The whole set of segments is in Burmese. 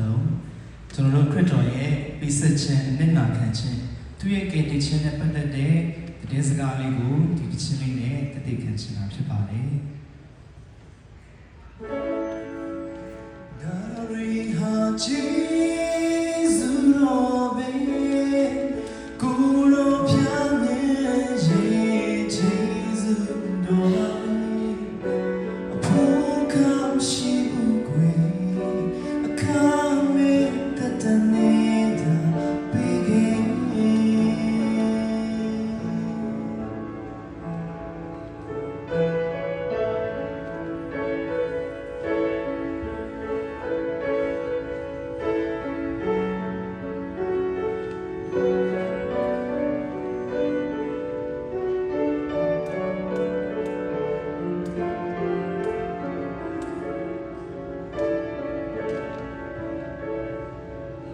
လုံးကျွန်တော်တို့ခရစ်တော်ရဲ့ပေးဆက်ခြင်းအနစ်နာခံခြင်းသူ့ရဲ့ကယ်တင်ခြင်းနဲ့ပတ်သက်တဲ့သတင်းစကားလေးကိုဒီတစ်ခြင်းလေးနဲ့တည်တည်ခံခြင်းတာဖြစ်ပါတယ်။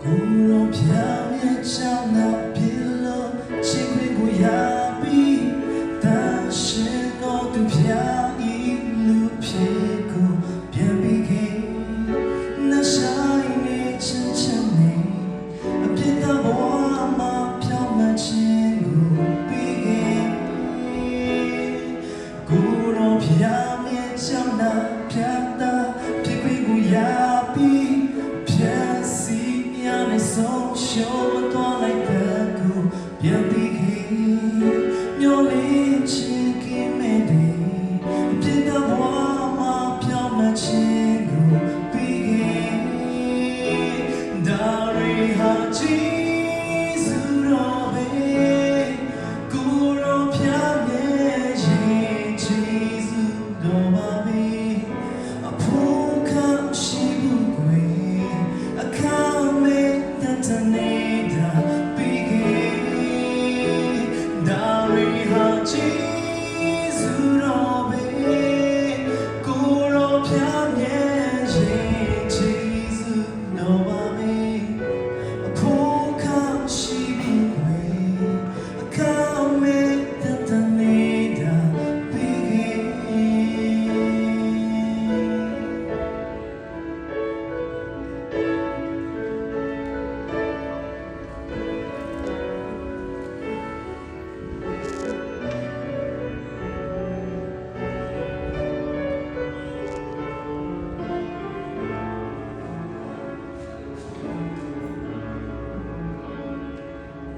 ကို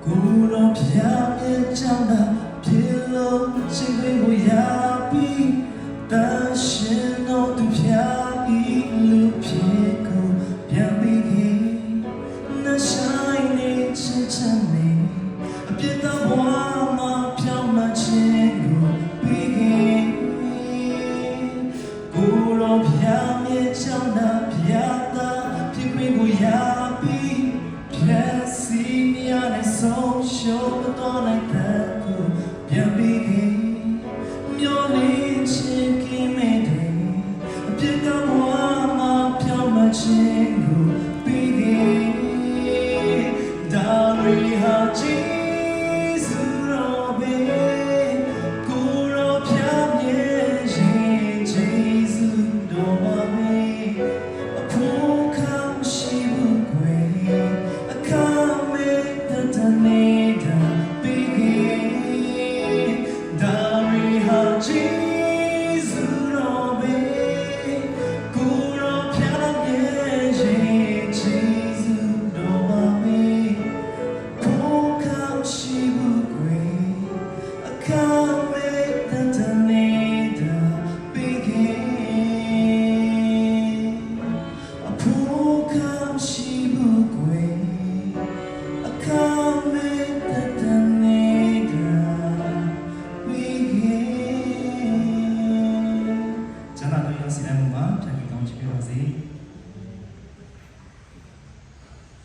ကိုယ်တော်ဖျားမြဲကြောင်းသာပြေလို့ချိန်တွေကိုရပြီးတန်ရှင်တော်သူဖျားဤလူဖြစ်ကိုပြန်ပြီးခင်နှဆိုင်နေချစ်ချမ်းနေအပြစ်တော်ဘဝမှာပြောင်းမှခြင်းကိုပြီးခင်ကိုယ်တော်ဖျားမြဲကြောင်းသာဖျားသာ